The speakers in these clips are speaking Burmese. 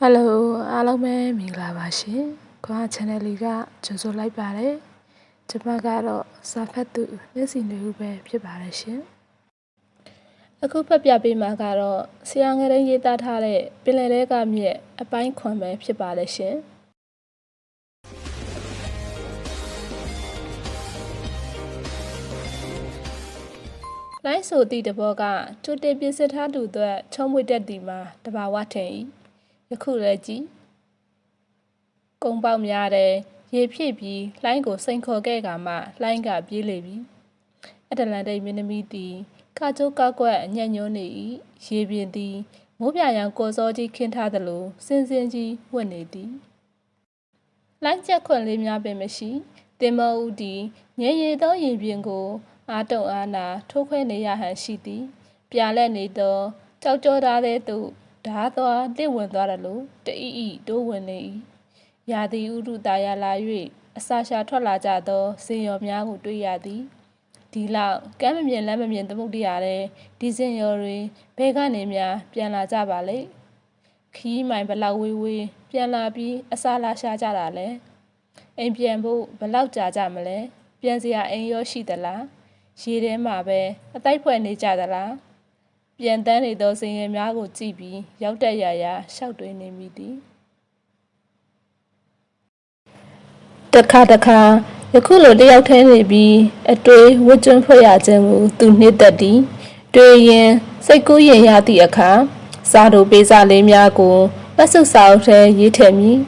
ဟယ်လိုအားလုံးပဲမင်္ဂလာပါရှင်။ခွာ channel လေးကကြိုဆိုလိုက်ပါတယ်။ကျွန်မကတော့စာဖတ်သူမျက်စိနေဦးပဲဖြစ်ပါတယ်ရှင်။အခုဖတ်ပြပေးမှာကတော့ဆရာငယ်ရင်းရေးသားထားတဲ့ပင်လယ်ထဲကမြက်အပိုင်းခွန်ပဲဖြစ်ပါတယ်ရှင်။လိုင်းဆိုသည့်တဘောကချူတင်ပြစ်ထားသူတို့ချုံးမွေတက်သည်မှာတဘာဝထင်၏ ယခုလည်းကြည့်ကုံပေါက်များတယ်ရေဖြည့်ပြီးလှိုင်းကိုစိန်ခေါ်ခဲ့ကမှလှိုင်းကပြေးလေပြီအတလန်တိတ်မင်းသမီးသည်ခါကျိုးကောက်ကွက်အညံ့ညွန်းနေ၏ရေပြင်းသည်မိုးပြရောင်ကိုစောကြီးခင်းထားသလိုစင်စင်ကြီးဝတ်နေသည်လိုင်းချက်ခွန်လေးများပင်မရှိတင်မောဦးသည်ငယ်ရည်သောရင်ပြင်ကိုအာတုံအာနာထိုးခွဲနေရဟန်ရှိသည် ပြာလက်နေသောကြောက်ကြောသားတဲ့သူ ဓာသွားတစ်ဝင်သွားတယ်လို့တအီအီတိုးဝင်နေ၏ရာသီဥတုတာယာလာ၍အစာရှာထွက်လာကြသောစင်ရော်များကိုတွေ့ရသည်ဒီလောက်ကမ်းမမြင်လမ်းမမြင်သမုတ်တရားတဲ့ဒီစင်ရော်တွေဘဲကနေများပြန်လာကြပါလေခီးမိုင်ဘလောက်ဝေးဝေးပြန်လာပြီးအစာလာရှာကြတာလဲအိမ်ပြန်ဖို့ဘလောက်ကြာကြမလဲပြန်စရာအိမ်ရောရှိသလားရေထဲမှာပဲအတိုက်ဖွဲ့နေကြသလား ပြန်တန်းနေသောစင်ရဲများကိုကြည့်ပြီးရောက်တက်ရရာရှောက်တွေးနေမိသည်တခါတခါယခုလိုတယောက်ထဲနေပြီးအတွေ့ဝတ်ကျွန်းဖွဲ့ရခြင်းကိုသူနှစ်သက်သည်တွေ့ရင်စိတ်ကူးရင်ရသည့်အခါစားတို့ပေးစားလေးများကိုပတ်စုစာအုပ်ထဲရေးထည့်မည်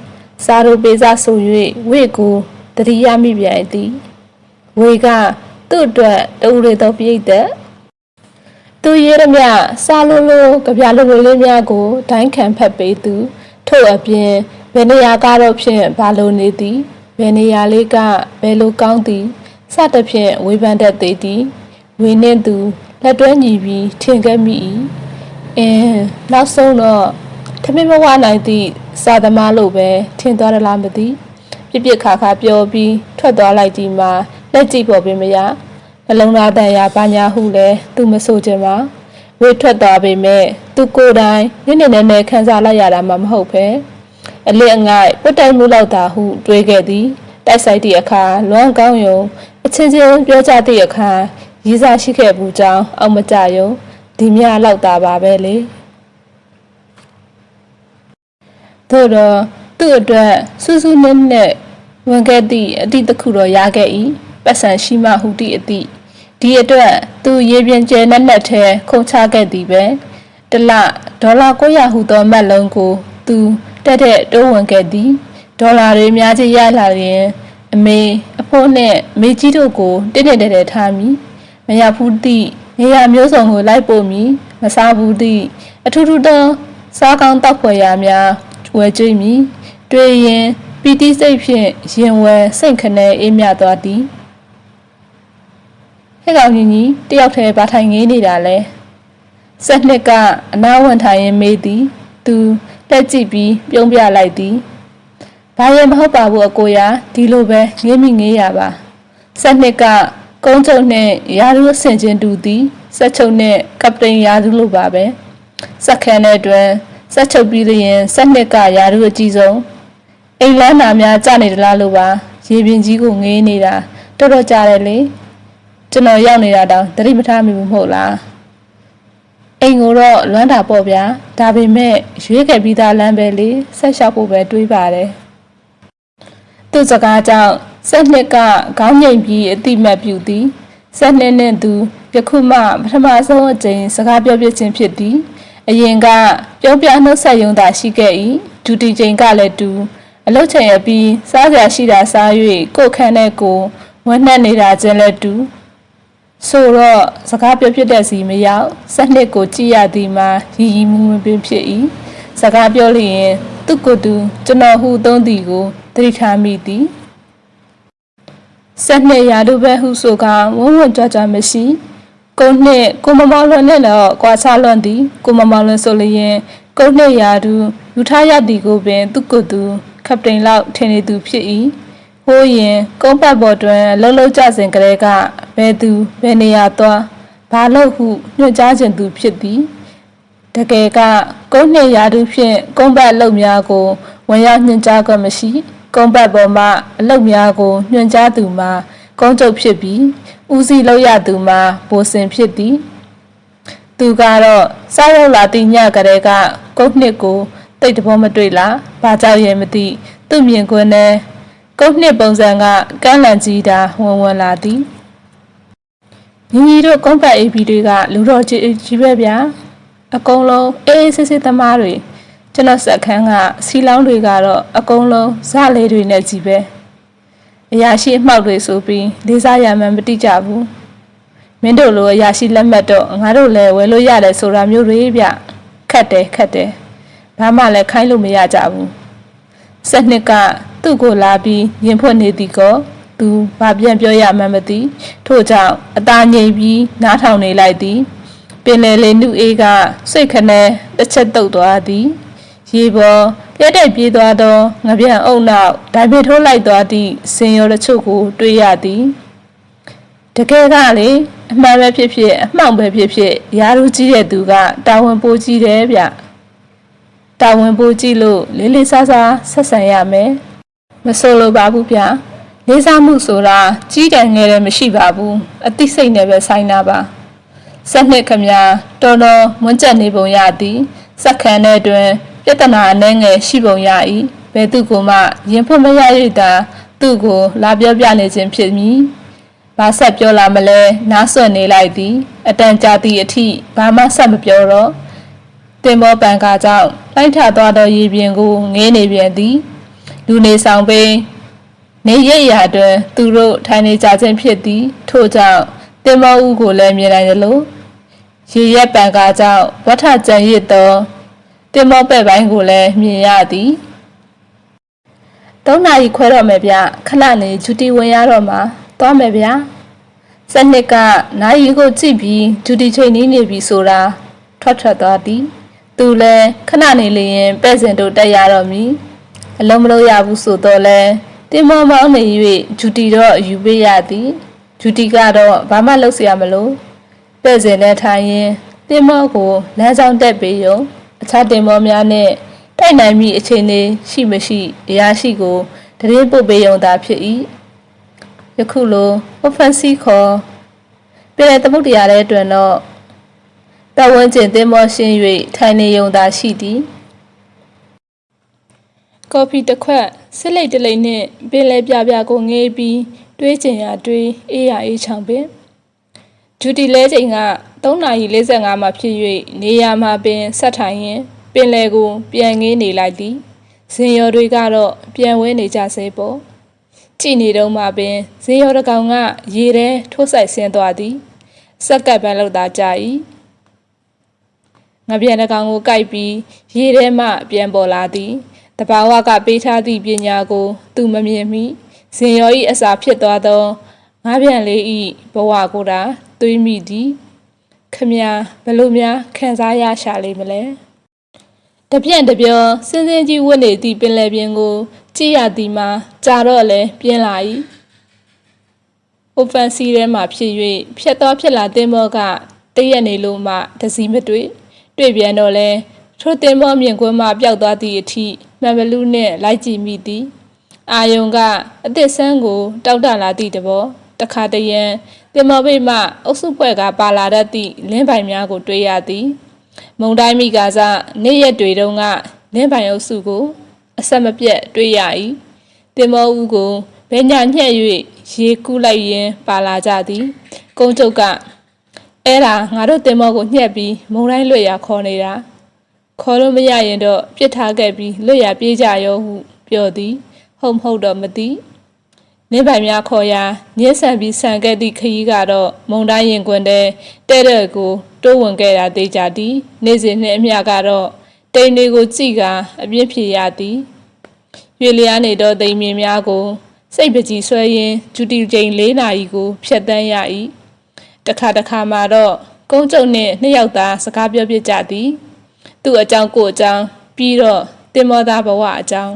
စားတို့ပေးစားဆို၍ဝေကိုတတိယမိပြန်သည်ဝေကသူ့အတွက်တူရီသောပြိတ်သက် သူရဲရမြစာလုံးလုံးကြပြလိုလိုလေးများကိုဒိုင်းခံဖက်ပေးသူ ထို့အပြင်ဘယ်နေရာကတော့ဖြင့်ဘာလို့နေသည်ဘယ်နေရာလေးကဘယ်လိုကောင်းသည်စသဖြင့်ဝေဖန်တတ်သေးသည်ဝေနှင့်သူလက်တွဲညီပြီးထင်ခဲ့မိ၏အင်းနောက်ဆုံးတော့ထမင်းမဝနိုင်သည့်စာသမားလို့ပဲထင်သွားရလားမသိပြစ်ပြစ်ခါခါပြောပြီးထွက်သွားလိုက်ဒီမှာလက်ကြည့်ပေါ်ပင်မရ နှလုံးသားတန်ရာဘာညာဟုလဲသူမဆိုချင်ပါဝေထွက်သွားပေမဲ့သူကိုယ်တိုင်ညနေနေနဲ့ခံစားလိုက်ရတာမှမဟုတ်ပဲအလစ်အငိုက်ပုတ်တိုင်မှုလောက်သာဟုတွေးခဲ့သည်တိုက်ဆိုင်သည့်အခါလွမ်းကောင်းယုံအချင်းချင်းပြောကြသည့်အခါရည်စားရှိခဲ့ဘူးကြောင်းအောက်မကြယုံဒီမြလောက်သာပါပဲလေသို့တော့သူ့အတွက်စူးစူးနည်းနည်းဝင်ခဲ့သည့်အတိတ်တစ်ခုတော့ရခဲ့၏ပတ်စံရှိမှဟုသည့်အသည့် ဒီအတွက်သူရေပြင်ကျဲနက်နက်ထဲခုန်ချခဲ့သည်ပဲတလဒေါ်လာ900ဟုသောမတ်လုံးကို သူတက်တဲ့တိုးဝင်ခဲ့သည်ဒေါ်လာတွေများကြီးရလာရင်အမေအဖိုးနဲ့မေကြီးတို့ကိုတင်းတင်းတဲတဲထားမိမရဘူးသည့်နေရာမျိုးစုံကိုလိုက်ပို့မိမစားဘူးသည့်အထူးထူးသောစားကောင်းတောက်ဖွယ်ရာများဝယ်ကြွေးမိတွေ့ရင်ပီတိစိတ်ဖြင့်ရင်ဝယ်စိတ်ခနဲအေးမြသွားသည် ဟဲ့ကောင်ကြီးကြီးတယောက်တည်းဘာထိုင်ငေးနေတာလဲဆက်နှစ်ကအနားဝင်ထိုင်ရင်မေးသည် သူတက်ကြည့်ပြီးပြုံးပြလိုက်သည်ဘာရင်မဟုတ်ပါဘူးအကိုရာဒီလိုပဲငေးမိငေးရပါဆက်နှစ်ကကုန်းချုပ်နဲ့ရာထူးအဆင့်ချင်းတူသည်ဆက်ချုပ်နဲ့ကပတိန်ရာထူးလိုပါပဲစက်ခန်းတဲ့အတွင်းဆက်ချုပ်ပြီးရင်ဆက်နှစ်ကရာထူးအကြီးဆုံးအိမ်လန်းနာများကြနေသလားလို့ပါရေပြင်ကြီးကိုငေးနေတာတော်တော်ကြတယ်လေ ကျွန်တော်ရောက်နေတာတောင်သတိမထားမိဘူးမဟုတ်လားအိမ်ကိုတော့လွမ်းတာပေါ့ဗျာဒါပေမဲ့ရွေးခဲ့ပြီးသားလမ်းပဲလေဆက်လျှောက်ဖို့ပဲတွေးပါတယ်သူ့စကားကြောင့်ဆက်နှစ်ကခေါင်းငိမ်ပြီးအတိမတ်ပြုသည်ဆက်နှစ်နဲ့သူယခုမှပထမဆုံးအကြိမ်စကားပြောပြခြင်းဖြစ်သည်အရင်ကပြောပြနှုတ်ဆက်ယုံတာရှိခဲ့၏ဒုတိယချိန်ကလည်းတူအလုတ်ချိန်အပြီးစားကြရှိတာစား၍ကိုယ်ခန့်နဲ့ကိုဝန်းနှက်နေတာချင်းလည်းတူ ဆိုတော့စကားပြောဖြစ်တဲ့စီမရောက်စက်နှစ်ကိုကြည့်ရသည်မှာရီရီမူမူပင်ဖြစ်၏စကားပြောလျင်သူ့ကိုယ်သူကျွန်တော်ဟုသုံးသည်ကိုသတိထားမိသည်စက်နှစ်ရာတို့ပဲဟုဆိုကဝုံဝံ့ကြွကြွမရှိကိုနှစ်ကိုမမောင်လွန်နဲ့တော့ကွာချလွန်သည်ကိုမမောင်လွန်ဆိုလျင်ကိုနှစ်ရာတို့ယူထားရသည်ကိုပင်သူ့ကိုယ်သူကပတိန်လောက်ထင်နေသူဖြစ်၏ ဟိုးရင်ကုန်းပတ်ပေါ်တွင်လှုပ်လှုပ်ကြစဉ်ကလေးကဘယ်သူဘယ်နေရာသွားဘာလို့ဟုညွှန်ကြားခြင်းသူဖြစ်သည်တတကယ်ကကုန်းနှစ်ရာထူးဖြင့်ကုန်းဘတ်အလုပ်များကိုဝင်ရောက်ညွှန်ကြားခွင့်မရှိကုန်းဘတ်ပေါ်မှအလုပ်များကိုညွှန်ကြားသူမှာကုန်းချုပ်ဖြစ်ပြီးဦးစီးလုပ်ရသူမှာဘိုစင်ဖြစ်သည်သူကတော့စားရောက်လာသည့်ညကလေးကကုန်းနှစ်ကိုတိတ်တဘောမတွေ့လားဘာကြောင့်ရဲ့မသိသူ့မြင်ကွင်းနဲ့ ကုန်းနှစ်ပုံစံကကမ်းလန်ကြီးတာဝင်ဝင်လာသည်ညီညီတို့ကုန်းဘတ် AB တွေကလူတော်ကြီးကြီးပဲဗျာအကုန်လုံးအေးအေးဆေးဆေးသမားတွေကျွန်တော်စက်ခန်းကစီလောင်းတွေကတော့အကုန်လုံးဇလေးတွေနဲ့ကြီးပဲအရာရှိအမှောက်တွေဆိုပြီးလေးစားရမှန်းမတိကြဘူးမင်းတို့လိုအရာရှိလက်မှတ်တော့ငါတို့လည်းဝယ်လို့ရတယ်ဆိုတာမျိုးတွေဗျခက်တယ်ခက်တယ်ဘာမှလည်းခိုင်းလို့မရကြဘူးစက်နှစ်က သူ့ကိုလာပြီးရင်ဖွင့်နေသည်ကောသူဘာပြန်ပြောရမှန်းမသိထို့ကြောင့်အตาငိမ်ပြီးနားထောင်နေလိုက်သည်ပင်လယ်လေနုအေးကစိတ်ခနဲ့တစ်ချက်တုတ်သွားသည်ရေပေါ်ပြတ်တက်ပြေးသွားသောငပြန်အုပ်နောက်ဒိုင်ပင်ထိုးလိုက်သွားသည့်စင်ရောတချို့ကို တွေ့ရသည်တကယ်ကလေအမှန်ပဲဖြစ်ဖြစ်အမှောင်ပဲဖြစ်ဖြစ်ရာထူးကြီးတဲ့သူကတာဝန်ပိုကြီးတယ်ဗျတာဝန်ပိုကြီးလို့လေးလေးစားစားဆက်ဆံရမယ် မဆိုလိုပါဘူးဗျလေးစားမှုဆိုတာကြီးတယ်ငယ်တယ်မရှိပါဘူးအသိစိတ်နဲ့ပဲဆိုင်တာပါဆက်နှစ်ခမတော်တော်မွန်းကျက်နေပုံရသည်စက်ခန်းထဲတွင်ပြဿနာအနှဲငယ်ရှိပုံရ၏ဘယ်သူကမှရင်ဖွင့်မရ၍သာသူ့ကိုလာပြောပြနေခြင်းဖြစ်မည်ဘာဆက်ပြောလာမလဲနားဆွနေလိုက်သည်အတန်ကြာသည့်အထိဘာမှဆက်မပြောတော့တင်မောပန်ကာကြောင့်လိုက်ထသွားသောရေပြင်ကိုငေးနေပြန်သည် လူနေဆောင်ပင်နေရရာတွင်သူတို့ထိုင်နေကြခြင်းဖြစ်သည် ထို့ကြောင့်တင်မောဦးကိုလည်းမြင်နိုင်သလိုရေရက်ပံကားကြောင့်ဝဋ္ထကြံရစ်သောတင်မောပဲ့ပိုင်းကိုလည်းမြင်ရသည်သုံးနာရီခွဲတော့မယ်ဗျခဏနေဂျူတီဝင်ရတော့မှာသွားမယ်ဗျစနစ်ကနိုင်ရီကိုကြည့်ပြီးဂျူတီချိန်နေနေပြီဆိုတာထွက်ထွက်သွားသည် သူလည်းခဏနေလျင်ပဲ့စင်တို့တက်ရတော့မည် အလုံးမလို့ရဘူးဆိုတော့လဲတင်မောမောင်းနေ၍ဂျူတီတော့ယူပေးရသည်ဂျူတီကတော့ဘာမှလုပ်เสียမလို့ပဲ့စင်နဲ့ထိုင်ရင်တင်မောကိုလမ်းဆောင်တက်ပေးရုံအခြားတင်မောများနဲ့တိုက်နိုင်မိအခြေအနေရှိမရှိအရာရှိကိုတရင်ပုတ်ပေးရုံသာဖြစ်၏ယခုလို offensive ခေါ်ပြည်တဲ့သမုတ်တရားတဲ့အတွင်တော့ပတ်ဝန်းကျင်သင်းမောရှင်း၍ထိုင်နေရုံသာရှိသည် ကော်ဖီတစ်ခွက်စစ်လိတ်တလိတ်နှင့်ပင်လဲပြပြကိုငေးပြီးတွေးကျင်ရတွေးအေးရအေးချောင်ပင်ဂျူတီလဲချိန်က3:45မှာဖြစ်၍နေရာမှာပင်ဆက်ထိုင်ရင်ပင်လဲကိုပြန်ငေးနေလိုက်သည်ဇင်ရော်တွေကတော့ပြန်ဝဲနေကြစေပေါ့ကြည်နေတော့မှပင်ဇင်ရော်တကောင်ကရေထဲထိုးဆိုင်ဆင်းသွားသည်စက်ကပ်ပန်းလောက်သာကြာ၏ငပြန်တကောင်ကိုကြိုက်ပြီးရေထဲမှပြန်ပေါ်လာသည် တဘာဝကပေးထားသည့်ပညာကို သူမမြင်မိဇင်ရောဤအစာဖြစ်သွားသောငါးပြန်လေးဤဘဝကိုတာတွေးမိသည်ခမညာဘလို့များခံစားရရှာလိမ့်မလဲတပြန့်တပြောစင်းစင်းကြီးဝတ်နေသည့်ပင်လယ်ပြင်ကို ကြည့်ရသည်မှာကြာတော့လဲပြင်းလာ၏အိုဖန်စီထဲမှဖြစ်၍ဖြတ်သွားဖြစ်လာတဲ့မောကတရက်နေလို့မှတစည်းမတွေ့တွေ့ပြန်တော့လဲထိုတင်မောမြင်ကွင်းမှပျောက်သွားသည့်အထိ မှန်ဘလူးနှင့်လိုက်ကြည့်မိသည်အာယုံကအသစ်ဆန်းကိုတောက်တလာသည့်တဘောတခါတရံတင်မောပိတ်မှအုပ်စုဖွဲ့ကပါလာတတ်သည့်လင်းပိုင်များကိုတွေ့ရသည် မုံတိုင်းမိကားစားနေ့ရက်တွေတုန်းကလင်းပိုင်အုပ်စုကို အဆက်မပြတ်တွေ့ရ၏တင်မောဦးကိုဘဲညာညှက်၍ရေကူးလိုက်ရင်းပါလာကြသည် ကုန်းချုပ်ကအဲ့ဒါငါတို့တင်မောကိုညှက်ပြီးမုံတိုင်းလွတ်ရခေါ်နေတာ ခေါ်လို့မရရင်တော့ပြစ်ထားခဲ့ပြီးလွတ်ရပြေးကြရောဟုပြောသည် ဟုတ်မဟုတ်တော့မသိနေပိုင်များခေါ်ရာညှက်ဆန်ပြီးဆန်ခဲ့သည့်ခရီးကတော့မုံတိုင်းရင်ခွင်တဲ့တဲ့တဲ့ကိုတိုးဝင်ခဲ့တာသိကြသည်နေ့စဉ်နှင့်အမျှကတော့တိမ်တွေကိုကြည့်ကအပြစ်ဖြေရသည်ရွေလျားနေတော့တိမ်မြင်များကို စိတ်ပကြီးဆွဲရင်းဂျူတီချိန်၄နာရီကိုဖျက်တမ်းရ၏တခါတခါမှာတော့ကုန်းကျုံနှင့်နှစ်ယောက်သားစကားပြောပြကြသည် သူ့အကြောင်းကိုအကြောင်းပြီးတော့တင်မောသားဘဝအကြောင်း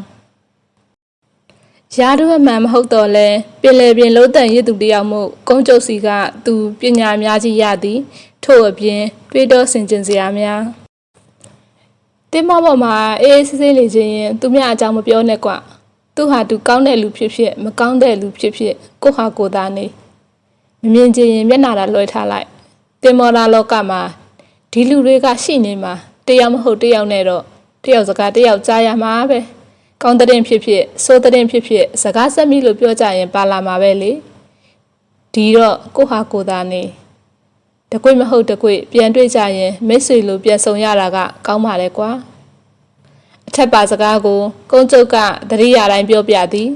ရာထူးအမှန်မဟုတ်တော့လဲပင်လယ်ပြင်လုံးတန်ရစ်သူတယောက်မို့ကုန်းကျုပ်စီကသူပညာများကြီးရသည်ထို့အပြင်တွေးတောဆင်ခြင်စရာများတင်းမောပေါ်မှာအေးအေးဆေးဆေးနေခြင်းရင်သူများအကြောင်းမပြောနဲ့ကွသူဟာသူကောင်းတဲ့လူဖြစ်ဖြစ်မကောင်းတဲ့လူဖြစ်ဖြစ်ကိုဟာကိုသားနေမမြင်ခြင်းရင်မျက်နာတာလွှဲထားလိုက်တင်းမောလာလောကမှာဒီလူတွေကရှိနေမှာ တယောက်မဟုတ်တယောက်နဲ့တော့တယောက်စကားတယောက်ကြားရမှာပဲကောင်းတဲ့ဖြစ်ဖြစ်ဆိုးတဲ့ဖြစ်ဖြစ်စကားဆက်မိလို့ပြောကြရင်ပါလာမှာပဲလေဒီတော့ကိုဟာကိုသားနေတကွေမဟုတ်တကွေပြန်တွေ့ကြရင်မိတ်ဆွေလိုပြန်ဆုံရတာက ကောင်းပါလေကွာအထက်ပါစကားကိုကုန်းကျုပ်ကတတိယတိုင်းပြောပြသည်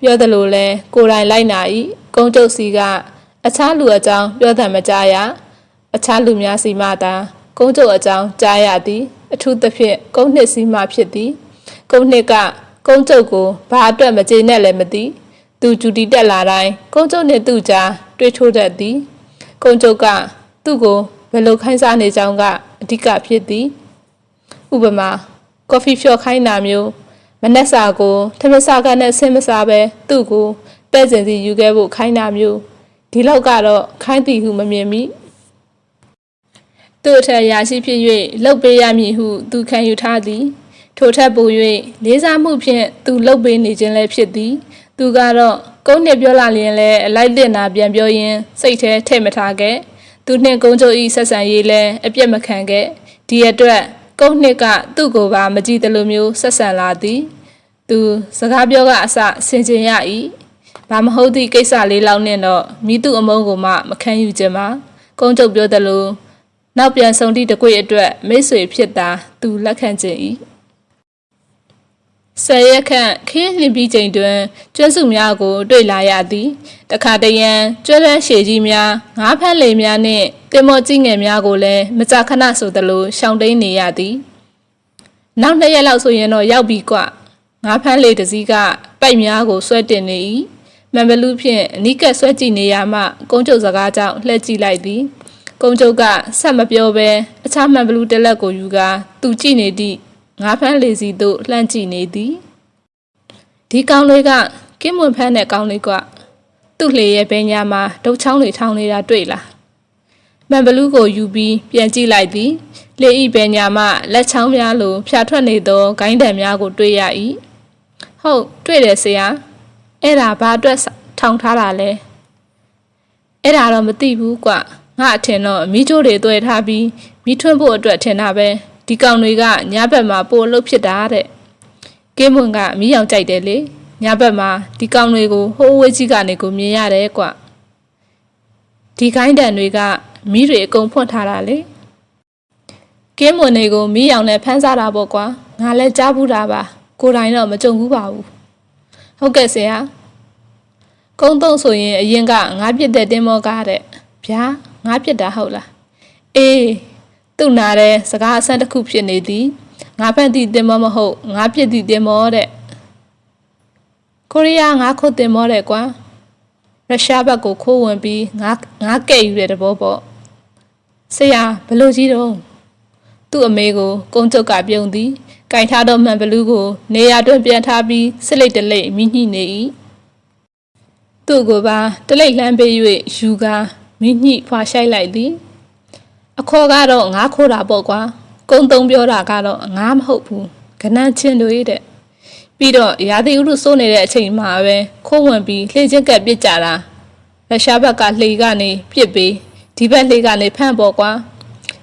ပြောသလိုလဲကိုယ်တိုင်လိုက်နာ၏ကုန်းကျုပ်စီကအခြားလူအကြောင်းပြောသံမကြားရအခြားလူများစီမှသာ ကုန်းကျုပ်အကြောင်းကြားရသည် အထူးသဖြင့်ကုန်းနှစ်စီမှဖြစ်သည် ကုန်းနှစ်ကကုန်းကျုပ်ကိုဘာအတွက်မကျေနပ်လဲမသိသူဂျူတီတက်လာတိုင်းကုန်းကျုပ်နဲ့သူ့ကြားတွေ့ထိုးတတ်သည် ကုန်းကျုပ်ကသူ့ကိုဘယ်လိုခိုင်းစားနေကြောင်းကအဓိကဖြစ်သည်ဥပမာကော်ဖီဖြော်ခိုင်းတာမျိုးမနက်စာကိုထမင်းစာကနဲ့ဆင်းမစားပဲသူ့ကိုပဲ့စင်စီယူခဲ့ဖို့ခိုင်းတာမျိုးဒီလောက်ကတော့ခိုင်းသည်ဟုမမြင်မိ သူ့အထက်ရာရှိဖြစ်၍လှုပ်ပေးရမည်ဟုသူခံယူထားသည် ထိုထက်ပို၍လေးစားမှုဖြင့်သူလှုပ်ပေးနေခြင်းလည်းဖြစ်သည် သူကတော့ကုန်းနဲ့ပြောလာလျင်လည်းအလိုက်တင်တာပြန်ပြောရင်းစိတ်ထဲထည့်မထားခဲ့သူနှင့်ကုန်းချုပ်ဤဆက်ဆံရေးလည်းအပြတ်မခံခဲ့ဒီအတွက်ကုန်းနှစ်ကသူ့ကိုပါမကြည့်သလိုမျိုးဆက်ဆံလာသည် သူစကားပြောကအစဆင်ခြင်ရ၏ဘာမဟုတ်သည့်ကိစ္စလေးလောက်နဲ့တော့မိသူအမုန်းကိုမှမခံယူခြင်းမှာကုန်းချုပ်ပြောသလို နောက်ပြန်ဆုံသည့်တကွေအတွက်မိတ်ဆွေဖြစ်တာသူလက်ခံခြင်း၏ဆယ်ရက်ခန့်ခင်းလှပြီးချိန်တွင်ကျွဲစုများကို တွေ့လာရသည်တခါတရံကျွဲလန်းရှည်ကြီးများငါးဖမ်းလေများနှင့်တင်မော်ကြီးငယ်များကိုလည်းမကြာခဏဆိုသလိုရှောင်တိန်နေရသည်နောက်နှစ်ရက်လောက်ဆိုရင်တော့ရောက်ပြီကွငါးဖမ်းလေတစ်စီးကပိုက်များကိုဆွဲတင်နေ၏မန်ဘလူးဖြင့်အနီးကပ်ဆွဲကြည့်နေရမှကုန်းကျုပ်စကားကြောင့်လှည့်ကြည့်လိုက်သည် ကုန်းကျုပ်ကဆက်မပြောဘဲအခြားမန်ဘလူးတစ်လက်ကိုယူကာသူကြည့်နေသည့်ငါးဖမ်းလေစီသို့လှမ်းကြည့်နေသည်ဒီကောင်လေးကကင်းမွန်ဖမ်းတဲ့ကောင်လေးကသူ့လေရဲ့ဘဲညာမှာဒုတ်ချောင်းတွေထောင်းနေတာတွေ့လားမန်ဘလူးကိုယူပြီးပြန်ကြည့်လိုက်သည်လေဤဘဲညာမှာလက်ချောင်းများလိုဖြာထွက်နေသောဂိုင်းတံများကိုတွေ့ရ၏ဟုတ်တွေ့တယ်ဆရာအဲ့ဒါဘာအတွက်ထောင်ထားတာလဲအဲ့ဒါတော့မသိဘူးကွ ငါအထင်တော့မိချိုးတွေတွေ့ထားပြီးမိထွန်းဖို့အတွက်ထင်တာပဲဒီကောင်တွေကညဘက်မှာပို့လို့ဖြစ်တာတဲ့ကင်းမွန်ကမိအောင်ကြိုက်တယ်လေညဘက်မှာဒီကောင်တွေကိုဟိုးဝဲကြီးကနေကိုမြင်ရတယ်ကွဒီခိုင်းတန်တွေကမိတွေအကုန်ဖွင့်ထားတာလေကင်းမွန်တွေကိုမိအောင်နဲ့ဖမ်းစားတာပေါ့ကွာငါလည်းကြားဘူးတာပါကိုယ်တိုင်တော့မကြုံဘူးပါဘူးဟုတ်ကဲ့ဆရာကုန်းတုံးဆိုရင်အရင်ကငါပြစ်တဲ့တင်းမောကားတဲ့ဗျာ ငါပြစ်တာဟုတ်လားအေးသူ့နာတဲ့စကားအဆန်းတစ်ခုဖြစ်နေသည်ငါဖက်သည့်တင်မောမဟုတ်ငါပြစ်သည့်တင်မောတဲ့ကိုရီးယားငါခုတ်တင်မောတဲ့ကွာရုရှားဘက်ကိုခိုးဝင်ပြီးငါငါကဲ့ယူတဲ့တဘောပေါ့ဆရာဘလို့ကြီးတော့သူ့အမေကိုကုန်းကျုပ်ကပြုံးသည်ကင်ထားသောမှန်ဘလူးကိုနေရာတွင်ပြန်ထားပြီးစစ်လိတ်တလိတ်မိညှိနေ၏သူ့ကိုပါတလိတ်လှမ်းပေး၍ယူကာ မိညှိဖွာရှိုက်လိုက်သည် အခေါ်ကတော့ငါခိုးတာပေါ့ကွာကုန်းသုံးပြောတာကတော့ငါမဟုတ်ဘူးကနန်းချင်းတို့တဲ့ပြီးတော့ရာသီဥတုစိုးနေတဲ့အချိန်မှာပဲခိုးဝင်ပြီးလှေချင်းကပ်ပစ်ကြတာရုရှားဘက်ကလှေကနေပစ်ပြီးဒီဘက်လှေကနေဖမ်းပေါ်ကွာ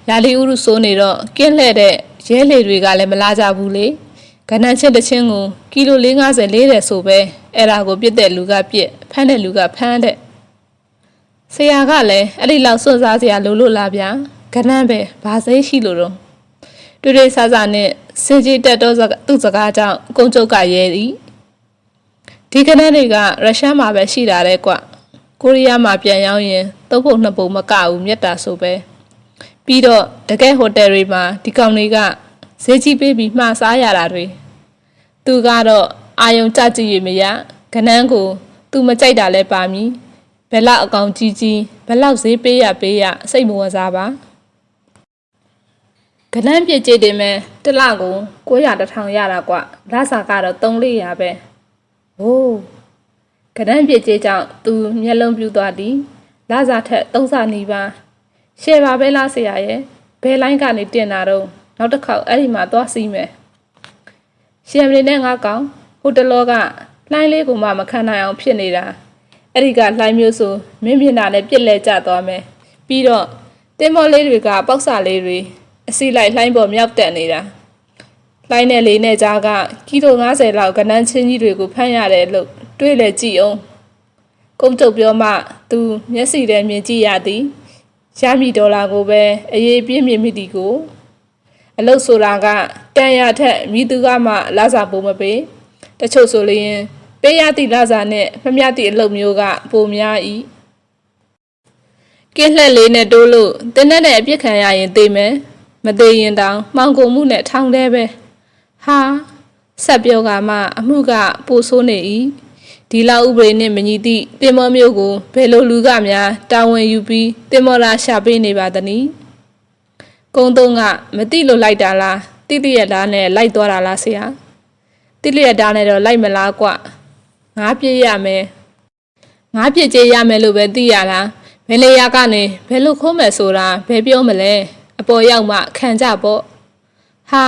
ရာသီဥတုစိုးနေတော့ကင်းလှဲ့တဲ့ရဲလေတွေကလည်းမလာကြဘူးလေကနန်းချင်းတစ်ချင်းကိုကီလို450လေးတယ်ဆိုပဲအဲ့ဒါကိုပြစ်တဲ့လူကပြစ်ဖမ်းတဲ့လူကဖမ်းတဲ့ ဆရာကလည်းအဲ့ဒီလောက်စွန့်စားစရာလိုလို့လားဗျာကနန်းပဲဘာစိရှိလို့တော့တွေ့တွေ့ဆဆနဲ့စင်ကြီးတက်တော့သူ့စကားကြောင့်ကုန်းကျုပ်ကရဲသည်ဒီကနန်းတွေကရုရှားမှာပဲရှိတာတဲ့ကွကိုရီးယားမှာပြန်ရောက်ရင်သုံးဖို့နှစ်ပုံမကဘူးမြတ်တာဆိုပဲပြီးတော့တကယ်ဟိုတယ်တွေမှာဒီကောင်တွေကဈေးကြီးပေးပြီးမှားစားရတာတွေသူကတော့အာယုံကြကြည့်ရမရကနန်းကိုသူမကြိုက်တာလဲပါမည် ဘယ်လောက်အကောင်ကြီးကြီးဘယ်လောက်ဈေးပေးရပေးရစိတ်မဝင်စားပါကနန်းပြည့်ကြည်တယ်မဲ့တစ်လကို900တထောင်ရတာကွလစာကတော့300ပဲဟိုးကနန်းပြည့်ကြည်ကြောင့်သူမျက်လုံးပြူသွားသည်လစာထက်3ဆနီးပါရှယ်ပါပဲလားဆရာရဲ့ဘယ်လိုင်းကနေတင်တာတော့ငနောက်တစ်ခေါက်အဲ့ဒီမှာသွားစီးမယ်ရှမ်ရီနဲ့ငါကောင်ဟိုတလောကလှိုင်းလေးကိုမှမခံနိုင်အောင်ဖြစ်နေတာ အဲ့ဒီကလှိုင်းမျိုးဆိုမင်းမျက်နှာနဲ့ပြစ်လဲကျသွားမယ်ပြီးတော့တင်းမောလေးတွေကပေါက်စာလေးတွေအစီလိုက်လှိုင်းပေါ်မြောက်တက်နေတာလှိုင်းနဲ့လေးနဲ့ကြားကကီလို90လောက်ကနန်းချင်းကြီးတွေကိုဖမ်းရတယ်လို့တွေးလေကြည့်အောင်ကုန်းကျုပ်ပြောမှသူမျက်စိထဲမြင်ကြည့်ရသည်ရမီဒေါ်လာကိုပဲအရေးပြင်းမြင်မိသည်ကိုအလုတ်ဆိုတာကတန်ရထက်မိသူကမှလာစာပိုမပေးတချို့ဆိုလျင် ပေးရသည့်လာစာနဲ့မမျှသည့်အလုတ်မျိုးကပိုများ၏ကင်းလှက်လေးနဲ့တိုးလို့တင်းနဲ့နဲ့အပြစ်ခံရရင်သိမယ်မသေးရင်တောင်မှောင်ကုန်မှုနဲ့ထောင်သေးပဲဟာဆက်ပြောကမှအမှုကပိုဆိုးနေ၏ဒီလောက်ဥပဒေနှင့်မညီသည့်တင်မောမျိုးကိုဘယ်လိုလူကများတာဝန်ယူပြီးတင်မောလာရှာပေးနေပါသနည်းကုန်းသုံးကမတိလို့လိုက်တာလားတိတိရတာနဲ့လိုက်သွားတာလားဆရာတိတိရတာနဲ့တော့လိုက်မလားကွ ငါပြည့်ရမယ်ငါပြည့်ကျေးရမယ်လို့ပဲသိရလားဘယ်လေရကနေဘယ်လိုခိုးမယ်ဆိုတာဘယ်ပြောမလဲအပေါ်ရောက်မှခံကြပေါ့ဟာ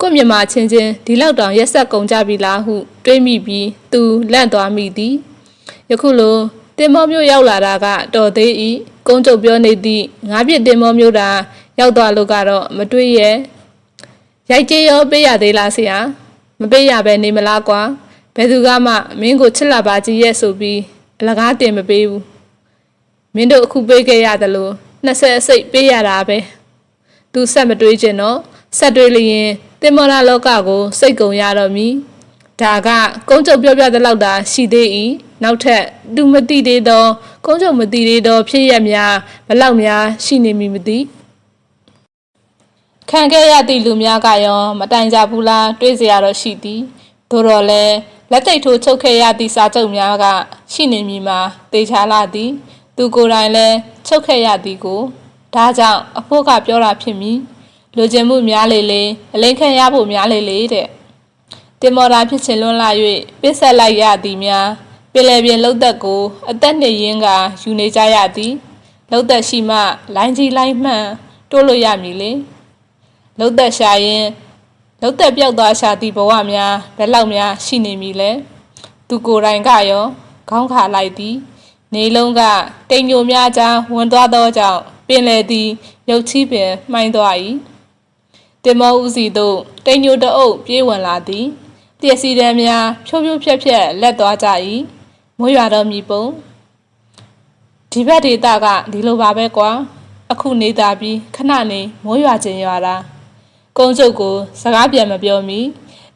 ကို့မြမချင်းချင်းဒီလောက်တောင်ရက်ဆက်ကုန်ကြပြီလားဟုတွေးမိပြီးသူလန့်သွားမိသည်ယခုလိုတင်မောမျိုးရောက်လာတာကတော်သေး၏ကုန်းကျုပ်ပြောနေသည့်ငါးပြစ်တင်မောမျိုးတာရောက်သွားလို့ကတော့မတွေးရဲ့ရိုက်ကြေးရောပေးရသေးလားဆရာမပေးရပဲနေမလားကွာ ဘယ်သူကမှမင်းကိုချစ်လာပါကြီးရဲ့ဆိုပြီးအလကားတင်မပေးဘူးမင်းတို့အခုပေးခဲ့ရတယ်လို့20အစိတ်ပေးရတာပဲသူဆက်မတွေးကျင်တော့ဆက်တွေးလျင်တင်မောလာလောကကို စိတ်ကုံရတော့မည်ဒါကကုန်းချုပ်ပြောပြသလောက်သာရှိသေး၏နောက်ထပ်သူမတိသေးသောကုန်းချုပ်မတိသေးသောဖြစ်ရများဘလောက်များရှိနေမည်မသိခံခဲ့ရသည့်လူများကရော မတိုင်ကြဘူးလားတွေးစရာတော့ရှိသည်သို့တော်လည်း လက်တိတ်ထိုးချုပ်ခဲ့ရသည့်စာချုပ်များကရှိနေမည်မှာတေချာလာသည် သူကိုယ်တိုင်လည်းချုပ်ခဲ့ရသည်ကိုဒါကြောင့်အဖို့ကပြောတာဖြစ်မည်လူကျင်မှုများလေလေအလိန်ခံရဖို့များလေလေတဲ့တင်မော်တာဖြစ်ခြင်းလွန်းလာ၍ပစ်ဆက်လိုက်ရသည်များပင်လယ်ပြင်လှုပ်သက်ကိုအသက်နှင့်ရင်းကယူနေကြရသည်လှုပ်သက်ရှိမှလိုင်းကြီးလိုင်းမှန်တိုးလို့ရမည်လေလှုပ်သက်ရှာရင် လှုပ်သက်ပြောက်သွားရှာသည့်ဘဝများဘယ်လောက်များရှိနေမည်လဲသူကိုယ်တိုင်ကရောခေါင်းခါလိုက်သည် နေလုံးကတိမ်ညိုများကြားဝင်သွားသောကြောင့်ပင်လယ်သည်ရုတ်ချီးပင်မှိုင်းသွား၏တင်မောဦးစီသို့တိမ်ညိုတအုပ်ပြေးဝင်လာသည်ပျက်စီးတမ်းများဖြိုးဖြိုးဖြက်ဖြက်လက်သွားကြ၏မိုးရွာတော့မြည်ပုံဒီဘက်ဒေတာကဒီလိုပါပဲကွာ အခုနေတာပြီးခဏနေမိုးရွာခြင်းရွာတာ ကုန်းကျုပ်ကိုစကားပြန်မပြောမီ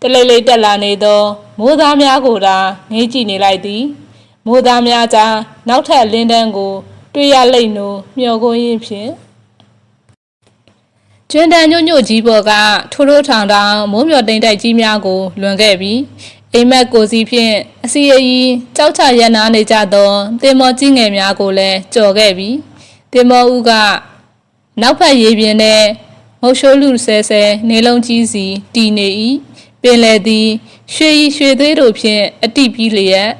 တလိမ့်လိမ့်တက်လာနေသောမိုးသားများကိုသာငေးကြည့်နေလိုက်သည်မိုးသားများကြားနောက်ထပ်လင်းတန်းကိုတွေ့ရလိမ့်နို့မျောကိုရင်းဖြင့်ကျွန်းတန်ညွတ်ညွတ်ကြီးပေါ်ကထိုးထိုးထောင်ထောင်မိုးမျောတိမ်တိုက်ကြီးများကိုလွန်ခဲ့ပြီးအိမ်မက်ကိုစီဖြင့်အစီအီကြောက်ချရန်နာနေကြသောတင်မောကြီးငယ်များကိုလည်းကြော်ခဲ့ပြီးတင်မောဦးကနောက်ဖက်ရေပြင်ထဲ မုတ်ရှိုးလူဆဲဆဲနေလုံးကြီးစီတည်နေ၏ပင်လေသည်ရွှေရီရွှေသေးတို့ဖြင့်အတိပြီးလျက်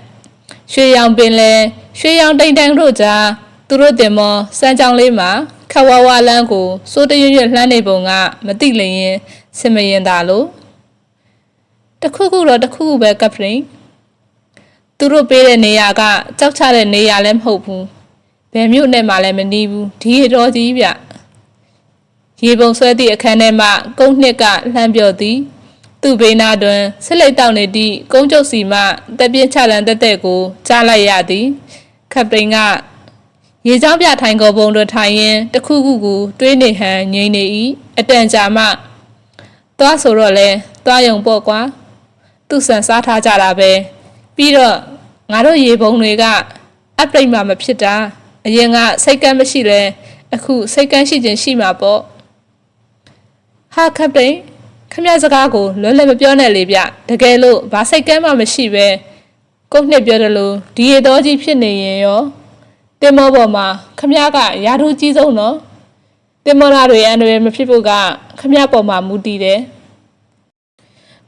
ရွှေရောင်ပင်လေရွှေရောင်တိမ်တန်းတို့ကြားသူတို့တင်မောစမ်းကြောင်းလေးမှာခက်ဝါဝါလန်းကိုစိုးတရွရွလှမ်းနေပုံကမတိလျင်စင်မရင်သာလို့တခုခုတော့တခုခုပဲကပ်ပရင်သူတို့ပေးတဲ့နေရာကကြောက်ချတဲ့နေရာလည်းမဟုတ်ဘူးဘယ်မြို့နဲ့မှလည်းမနီးဘူးဒီရတော်ကြီးဗျ ရေပုံဆွဲသည့်အခန်းထဲမှကုန်းနှစ်ကလှမ်းပြော့သည်သူ့ဘေးနာတွင်ဆစ်လိတ်တောက်နေသည့်ကုန်းကျုပ်စီမှတက်ပြင်းချလန်တက်တဲ့ကိုကြားလိုက်ရသည်ကပတိန်ကရေချောင်းပြထိုင်ကုန်ပုံတို့ထိုင်ရင်တစ်ခုခုကိုတွေးနေဟန်ငြိမ့်နေ၏အတန်ကြာမှသွားဆိုတော့လဲသွားယုံပေါ့ကွာသူ့ဆန်စားထားကြတာပဲပြီးတော့ငါတို့ရေပုံတွေကအပရိတ်မှမဖြစ်တာအရင်ကစိတ်ကမ်းမရှိလဲအခုစိတ်ကမ်းရှိခြင်းရှိမှာပေါ့ ဟာကပတိန်ခမရစကားကိုလွယ်လွယ်မပြောနဲ့လေဗျတကယ်လို့ဘာစိတ်ကမ်းမှမရှိပဲကိုယ့်နှစ်ပြောတယ်လို့ဒီရေတော်ကြီးဖြစ်နေရင်ရောတင်မောပေါ်မှာခမ ्या ကရာထူးကြီးဆုံးနော်တင်မောသားတွေအန်တွေမဖြစ်ဖို့ကခမ ्या ပေါ်မှာမူတည်တယ်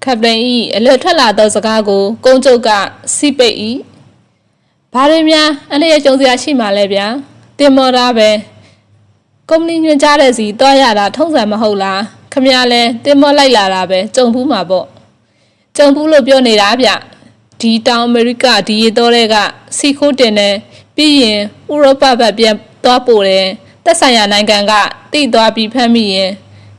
ကပတိန်ဤအလွတ်ထွက်လာသောစကားကို ကုန်းကျုပ်ကစီးပိတ်ဤဘာတွေများအလျက်ကြုံစရာရှိမှလဲဗျာတင်မောသားပဲ ကုမ္ပဏီညွှန်ကြားတဲ့စီတွားရတာထုံးစံမဟုတ်လားခမရလဲတင်မောလိုက်လာတာပဲကြုံဘူးမှာပေါ့ကြုံဘူးလို့ပြောနေတာဗျဒီတောင်အမေရိကဒီရေတော်တွေကစီခိုးတင်တယ်ပြီးရင်ဥရောပဘက်ပြန်သွားပို့တယ်သက်ဆိုင်ရာနိုင်ငံကတိသွားပြီးဖမ်းမိရင်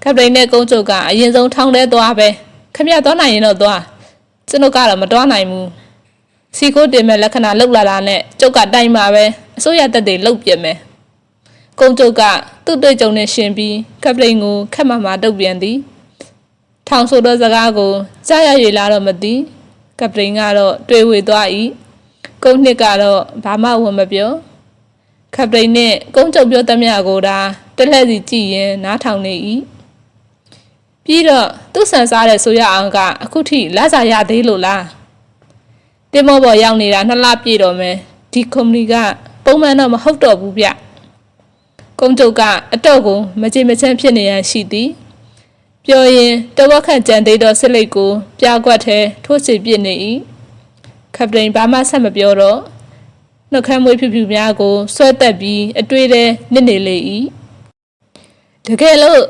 ကပတိန်နဲ့ကုန်းချုပ်ကအရင်ဆုံးထောင်းထဲသွားပဲခမရသွားနိုင်ရင်တော့သွားကျွန်တော်ကတော့မသွားနိုင်ဘူးစီခိုးတင်မဲ့လက္ခဏာလောက်လာတာနဲ့ကျုပ်ကတိုင်မှာပဲအစိုးရတက်တွေလှုပ်ပြမယ်ကုန်းကျုပ်က သူ့တွေ့ကြုံနဲ့ရှင်ပြီးကပလိန်ကိုခက်မှမှတုတ်ပြန်သည်ထောင်ဆိုသောစကားကိုကြားရရလာတော့မသိကပလိန်ကတော့တွေ့ဝေသွား၏ကုန်းနှစ်ကတော့ဘာမှဝန်မပြောကပလိန်နဲ့ကုန်းကျုပ်ပြောသမျှကိုဒါတစ်လှည့်စီကြည့်ရင်နားထောင်နေ၏ပြီးတော့သူ့ဆန်စားတဲ့ဆိုရအောင်ကအခုထိလစာရသေးလို့လားတင်မောပေါ်ရောက်နေတာနှစ်လပြည့်တော့မယ်ဒီကုမ္ပဏီကပုံမှန်တော့မဟုတ်တော့ဘူးဗျ ကုန်းကျုပ်ကအတော့ကိုမကြေမချမ်းဖြစ်နေရန်ရှိသည်ပြောရင်တဝက်ခန့်ကြံသေးသောစစ်လိတ်ကိုပြာကွက်ထဲထိုးစီပစ်နေ၏ကပတိန်ဘာမှဆက်မပြောတော့နှုတ်ခမ်းမွေးဖြူဖြူများကိုဆွဲတက်ပြီးအတွေ့ထဲနစ်နေလေ၏တကယ်လို့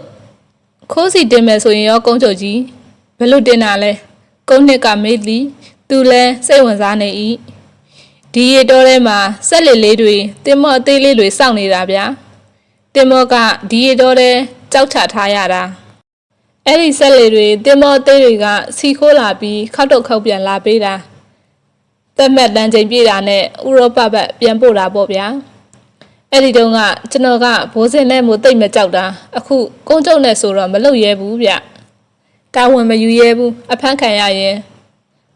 ခိုးစီတင်မယ်ဆိုရင်ရောကုန်းကျုပ်ကြီးဘယ်လိုတင်တာလဲကုန်းနှစ်ကမေးသည်သူလည်းစိတ်ဝင်စားနေ၏ဒီရီတော်ထဲမှာဆက်လက်လေးတွေတင်မော့အသေးလေးတွေစောင့်နေတာဗျာ တင်မောကဒီရတော့တဲ့ကြောက်ချထားရတာအဲ့ဒီဆက်လေတွေတင်မောအသေးတွေကစီခိုးလာပြီးခောက်တုတ်ခောက်ပြန်လာပေးတာသက်မဲ့တန်းချိန်ပြေးတာနဲ့ဥရောပဘက်ပြန်ပို့တာပေါ့ဗျာအဲ့ဒီတုန်းကကျွန်တော်ကဘိုးစင်နဲ့မို့တိတ်မကြောက်တာအခုကုန်းကျုံနဲ့ဆိုတော့မလုပ်ရဲဘူးဗျတာဝန်မယူရဲဘူးအဖမ်းခံရရင်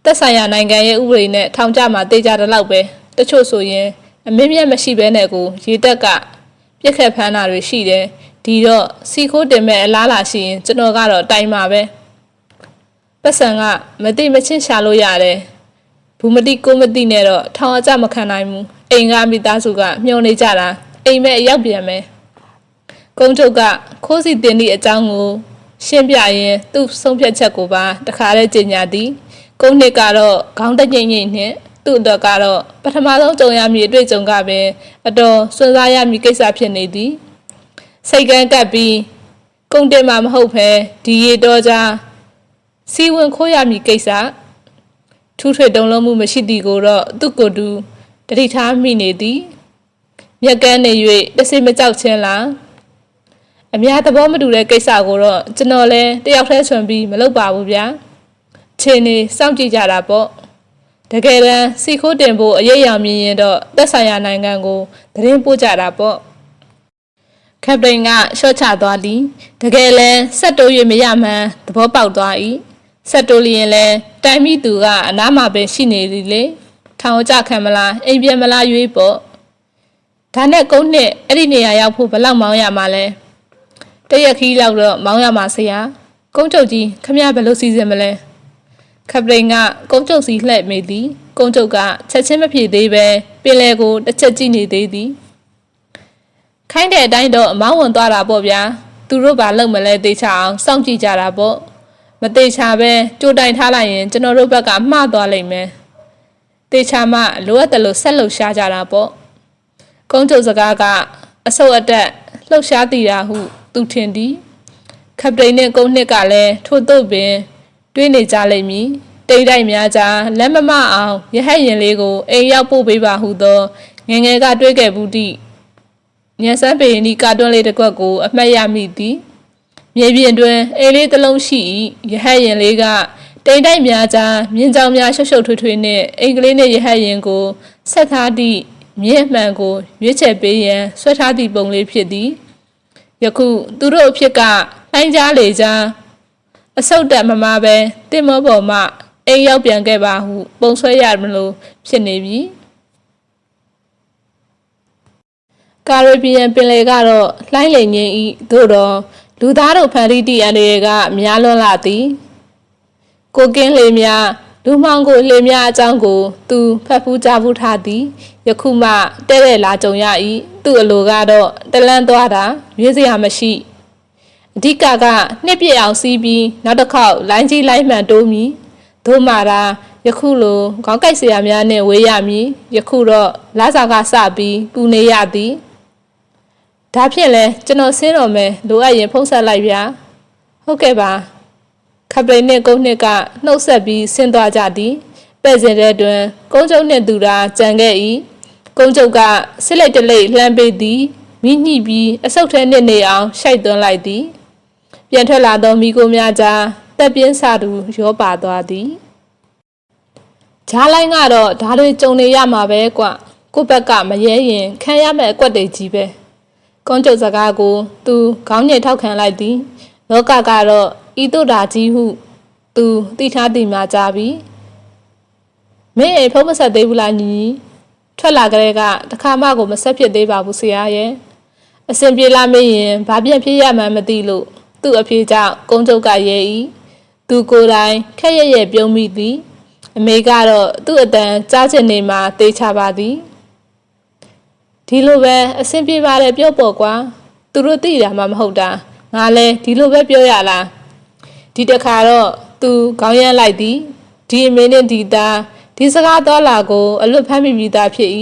သက်ဆိုင်ရာနိုင်ငံရဲ့ဥပဒေနဲ့ထောင်ကြမှာတေးကြတဲ့လောက်ပဲတချို့ဆိုရင်အမင်းမြတ်မရှိဘဲနဲ့ကိုရေတက်က ပြက်ခက်ဖမ်းတာတွေရှိတယ်ဒီတော့စီခိုးတင်မဲ့အလားလာရှိရင်ကျွန်တော်ကတော့တိုင်ပါပဲပတ်စံကမတိမချင်းရှာလို့ရတယ်ဘူးမတိကိုမတိနဲ့တော့ထောင်အကြမခံနိုင်ဘူးအိမ်ကမိသားစုကမျောနေကြတာအိမ်မဲ့အရောက်ပြန်မယ်ကုန်းချုပ်ကခိုးစီတင်သည့်အကြောင်းကိုရှင်းပြရင်သူ့ဆုံးဖြတ်ချက်ကိုပါတခါတည်းကြေညာသည်ကုန်းနှစ်ကတော့ခေါင်းတညိမ့်ညိမ့်နဲ့ သူ့အတွက်ကတော့ပထမဆုံးကြုံရမည့်အတွေ့အကြုံကပဲအတော်စွန့်စားရမည့်ကိစ္စဖြစ်နေသည်စိတ်ကန်းကပ်ပြီးကုန်းတင်မှာမဟုတ်ဘဲဒီရီတော်ကြစီဝင်ခိုးရမည့်ကိစ္စထူးထွေတုံလုံးမှုမရှိသည်ကိုတော့သူ့ကိုယ်တူတတိထားမိနေသည်မြက်ကန်းနေ၍တစိမကြောက်ချင်းလားအများသဘောမတူတဲ့ကိစ္စကိုတော့ကျွန်တော်လည်းတယောက်တည်းဆွန်ပြီးမလုပ်ပါဘူးဗျာခြေနေစောင့်ကြည့်ကြတာပေါ့ တကယ်တမ်းစီခိုးတင်ဖို့အရေးအယံမြင်ရင်တော့သက်ဆိုင်ရာနိုင်ငံကိုသတင်းပို့ကြတာပေါ့ကပတိန်ကရှော့ချသွားသည်တကယ်လဲဆက်တိုး၍မရမှန်းသဘောပေါက်သွား၏ဆက်တိုးလျင်လဲတိုင်မိသူကအနားမှာပဲရှိနေသည်လေထောင်ကြခံမလားအိမ်ပြန်မလားရွေးပေါ့ဒါနဲ့ကုန်းနှစ်အဲ့ဒီနေရာရောက်ဖို့ဘယ်လောက်မောင်းရမှာလဲတရက်ခီးလောက်တော့မောင်းရမှာဆရာကုန်းချုပ်ကြီးခမရဘယ်လိုစီစဉ်မလဲ ခပရိန်ကကုန်းချုပ်စီလှည့်မိသည်ကုန်းချုပ်ကချက်ချင်းမဖြေသေးပဲပင်လေကိုတစ်ချက်ကြည့်နေသေးသည်ခိုင်းတဲ့အတိုင်းတော့အမောင်းဝင်သွားတာပေါ့ဗျာသူတို့ဘာလုပ်မလဲသေချာအောင်စောင့်ကြည့်ကြတာပေါ့မသေးချာပဲကြိုတိုင်ထားလိုက်ရင်ကျွန်တော်တို့ဘက်ကမှားသွားလိမ့်မယ်သေချာမှလိုအပ်တယ်လို့ဆက်လှုပ်ရှားကြတာပေါ့ကုန်းချုပ်စကားကအဆုတ်အတက်လှုပ်ရှားတည်တာဟု သူထင်သည်ကပတိန်နဲ့ကုန်းနှစ်ကလည်းထို့သို့ပင် တွေးနေကြလိမ့်မည်တိတ်တိုက်များကြားလက်မမအောင်ရဟက်ရင်လေးကိုအိမ်ရောက်ပို့ပေးပါဟုသောငယ်ငယ်ကတွေးခဲ့ဘူးသည့်ညဆန်းပေရင်ဒီကာတွန်းလေးတစ်ခွက်ကို အမှတ်ရမိသည်မြေပြင်တွင်အိမ်လေးတစ်လုံးရှိ၏ရဟက်ရင်လေးကတိတ်တိုက်များကြားမြင်းကြောင်များရှုပ်ရှုပ်ထွေးထွေးနှင့်အိမ်ကလေးနှင့်ရဟက်ရင်ကိုဆက်ထားသည့်မြင့်မှန်ကိုရွေးချယ်ပေးရန်ဆွဲထားသည့်ပုံလေးဖြစ်သည်ယခုသူတို့အဖြစ်ကလိုင်းကြားလေကြား အဆုတ်တက်မမပဲတင်မောပေါ်မှအိမ်ရောက်ပြန်ခဲ့ပါဟု ပုံဆွဲရမလို့ဖြစ်နေပြီကာရဘီယန်ပင်လယ်ကတော့လှိုင်းလိန်ငင်းဤသို့တော့လူသားတို့ဖန်တီးတည်အန္တရာယ်ကများလွန်းလာသည်ကိုကင်းလေများလူမောင်ကိုလေများအကြောင်းကို သူဖတ်ဖူးကြားဖူးထားသည်ယခုမှတဲ့တဲ့လာကြုံရ၏သူ့အလိုကတော့တလန်းသွားတာရွေးစရာမရှိ အဓိကကနှစ်ပြည့်အောင်စီးပြီးနောက်တစ်ခေါက်လိုင်းကြီးလိုင်းမှန်တိုးမီသို့မှသာယခုလိုခေါင်းကိုက်စရာများနဲ့ဝေးရမည်ယခုတော့လာစာကစပြီးပူနေရသည်ဒါဖြင့်လဲကျွန်တော်ဆင်းတော်မယ်လိုအပ်ရင်ဖုံးဆက်လိုက်ဗျာဟဟုတ်ကဲ့ပါခပရိနှင့်ကုန်းနှစ်ကနှုတ်ဆက်ပြီးဆင်းသွားကြသည်ပဲ့စင်တဲ့တွင်ကုန်းကျုံနှင့်သူရာကြံခဲ့၏ကုန်းကျုပ်ကဆစ်လိုက်တလိတ်လှမ်းပေးသည်မိညှိပြီးအဆုတ်ထဲနှင့်နေအောင်ရှိုက်သွင်းလိုက်သည် ပြန်ထွက်လာသောမိကိုများကြားတက်ပြင်းစာသူရောပါသွားသည်ဂျားလိုင်းကတော့ဒါတွေကြုံနေရမှာပဲကွကိုယ့်ဘက်ကမရဲရင်ခံရမယ့်အကွက်တွေကြီးပဲကုန်းကျုပ်စကားကို သူခေါင်းညင်ထောက်ခံလိုက်သည်လောကကတော့ဤတို့ဓာကြီးဟုသူတိထားတိမှာကြားပြီမင်းအိမ်ဖုံးမဆက်သေးဘူးလားညီညီထွက်လာကြတဲ့ကတခါမှကိုမဆက်ဖြစ်သေးပါဘူးဆရာရဲ့အစဉ်ပြေလာမေးရင်ဘာပြန်ဖြစ်ရမှန်းမသိလို့ သူ့အဖေကြောင့်ကုန်းချုပ်ကရဲဤသူကိုယ်တိုင်ခက်ရရဲ့ပြုံးမိသည် အမေကတော့သူ့အတန်ကြားချင်နေမှတေးချပါသည်ဒီလိုပဲအစဉ်ပြေပါတယ်ပြောပေါ်ကွာသူတို့သိတာမှမဟုတ်တာငါလဲဒီလိုပဲပြောရလားဒီတခါတော့သူခေါင်းရမ်းလိုက်သည်ဒီအမေနဲ့ဒီသားဒီစကားတော်လာကိုအလွတ်ဖမ်းမိပြီးသားဖြစ်၏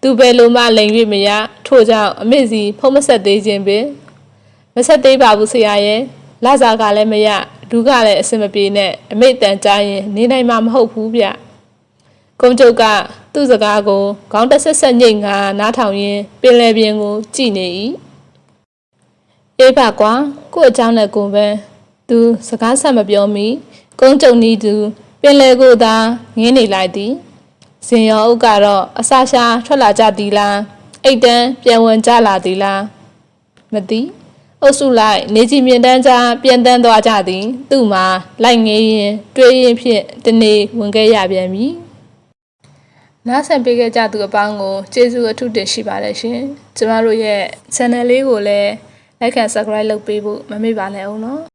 သူပဲလိုမှလိန်၍မရထို့ကြောင့်အမေစီဖုံးမဆက်သေးခြင်းပင် မဆက်သေးပါဘူးဆရာရဲ့လာစားကလည်းမရဒူးကလည်းအစင်မပြေနဲ့အမေတန်ကြားရင်နေနိုင်မှာမဟုတ်ဘူးဗျကုန်းကျုပ်ကသူ့စကားကိုခေါင်းတက်ဆက်ဆက်ညိတ်ငါနားထောင်ရင်းပင်လယ်ပြင်ကိုကြည့်နေ၏အေးပါကွာကို့အကြောင်းနဲ့ကိုယ်ပဲသူစကားဆက်မပြောမီကုန်းကျုံနီးသူပင်လယ်ကိုသာငင်းနေလိုက်သည်ဇင်ရောအုပ်ကတော့အစာရှာထွက်လာကြသည်လားအိတ်တန်းပြန်ဝင်ကြလာသည်လားမသိ အုပ်စုလိုက်နေကြီးမြင့်တန်းကြားပြန်တန်းသွားကြသည် သူ့မှာလိုက်ငေးရင်တွေးရင်ဖြင့်တနေ့ဝင်ခဲ့ရပြန်ပြီနားဆင်ပေးခဲ့ကြသူအပေါင်းကိုကျေးဇူးအထူးတင်ရှိပါတယ်ရှင်ကျမတို့ရဲ့ channel လေးကိုလည်း like and subscribe လုပ်ပေးဖို့မမေ့ပါနဲ့အောင်နော်